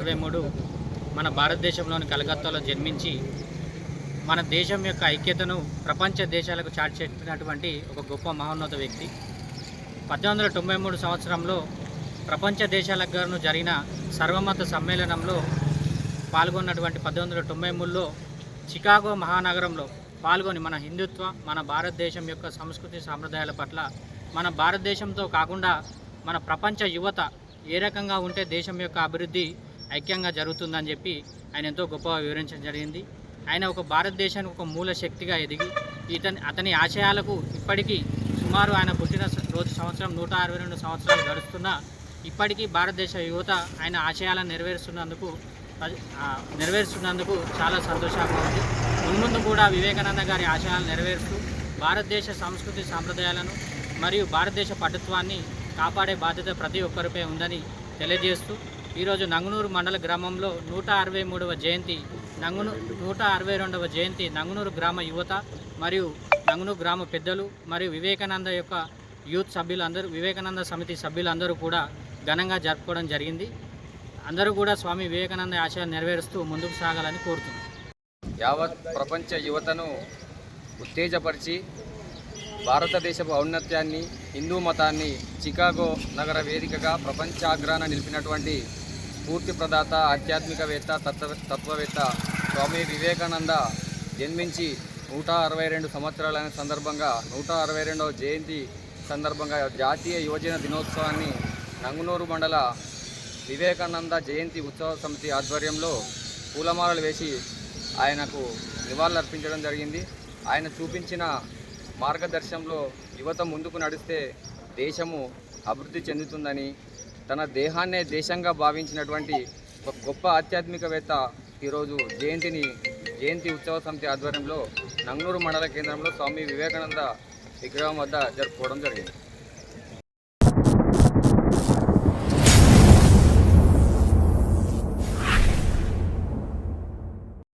ఇరవై మూడు మన భారతదేశంలోని కలకత్తాలో జన్మించి మన దేశం యొక్క ఐక్యతను ప్రపంచ దేశాలకు చాటి చెప్పినటువంటి ఒక గొప్ప మహోన్నత వ్యక్తి. పద్దెనిమిది వందల తొంభై మూడు సంవత్సరంలో ప్రపంచ దేశాలకు గాను జరిగిన సర్వమత సమ్మేళనంలో పాల్గొన్నటువంటి పద్దెనిమిది వందల తొంభై మూడులో చికాగో మహానగరంలో పాల్గొని మన హిందుత్వ మన భారతదేశం యొక్క సంస్కృతి సాంప్రదాయాల పట్ల మన భారతదేశంతో కాకుండా మన ప్రపంచ యువత ఏ రకంగా ఉంటే దేశం యొక్క అభివృద్ధి ఐక్యంగా జరుగుతుందని చెప్పి ఆయన ఎంతో గొప్పగా వివరించడం జరిగింది. ఆయన ఒక భారతదేశానికి ఒక మూల శక్తిగా ఎదిగి ఇతని అతని ఆశయాలకు ఇప్పటికీ సుమారు ఆయన పుట్టిన రోజు సంవత్సరం నూట అరవై రెండు సంవత్సరాలు గడుస్తున్నా ఇప్పటికీ భారతదేశ యువత ఆయన ఆశయాలను నెరవేరుస్తున్నందుకు నెరవేరుస్తున్నందుకు చాలా సంతోషంగా ఉంది. మున్ముందు కూడా వివేకానంద గారి ఆశయాలను నెరవేరుస్తూ భారతదేశ సంస్కృతి సాంప్రదాయాలను మరియు భారతదేశ పటుత్వాన్ని కాపాడే బాధ్యత ప్రతి ఒక్కరిపై ఉందని తెలియజేస్తూ ఈరోజు నంగునూరు మండల గ్రామంలో నూట అరవై మూడవ జయంతి నంగును నూట అరవై రెండవ జయంతి నంగునూరు గ్రామ యువత మరియు నంగునూరు గ్రామ పెద్దలు మరియు వివేకానంద యొక్క యూత్ సభ్యులందరూ వివేకానంద సమితి సభ్యులందరూ కూడా ఘనంగా జరుపుకోవడం జరిగింది. అందరూ కూడా స్వామి వివేకానంద ఆశయాలు నెరవేరుస్తూ ముందుకు సాగాలని కోరుతున్నాను యావత్ ప్రపంచ యువతను ఉత్తేజపరిచి భారతదేశపు ఔన్నత్యాన్ని హిందూ మతాన్ని చికాగో నగర వేదికగా ప్రపంచాగ్రాన నిలిపినటువంటి స్ఫూర్తి ప్రదాత ఆధ్యాత్మికవేత్త తత్వ తత్వవేత్త స్వామి వివేకానంద జన్మించి నూట అరవై రెండు సంవత్సరాలైన సందర్భంగా నూట అరవై రెండవ జయంతి సందర్భంగా జాతీయ యువజన దినోత్సవాన్ని నంగునూరు మండల వివేకానంద జయంతి ఉత్సవ సమితి ఆధ్వర్యంలో పూలమాలలు వేసి ఆయనకు నివాళులర్పించడం జరిగింది. ఆయన చూపించిన మార్గదర్శనంలో యువత ముందుకు నడిస్తే దేశము అభివృద్ధి చెందుతుందని తన దేహాన్నే దేశంగా భావించినటువంటి ఒక గొప్ప ఆధ్యాత్మికవేత్త ఈరోజు జయంతిని జయంతి ఉత్సవ సమితి ఆధ్వర్యంలో నంగనూరు మండల కేంద్రంలో స్వామి వివేకానంద విగ్రహం వద్ద జరుపుకోవడం జరిగింది.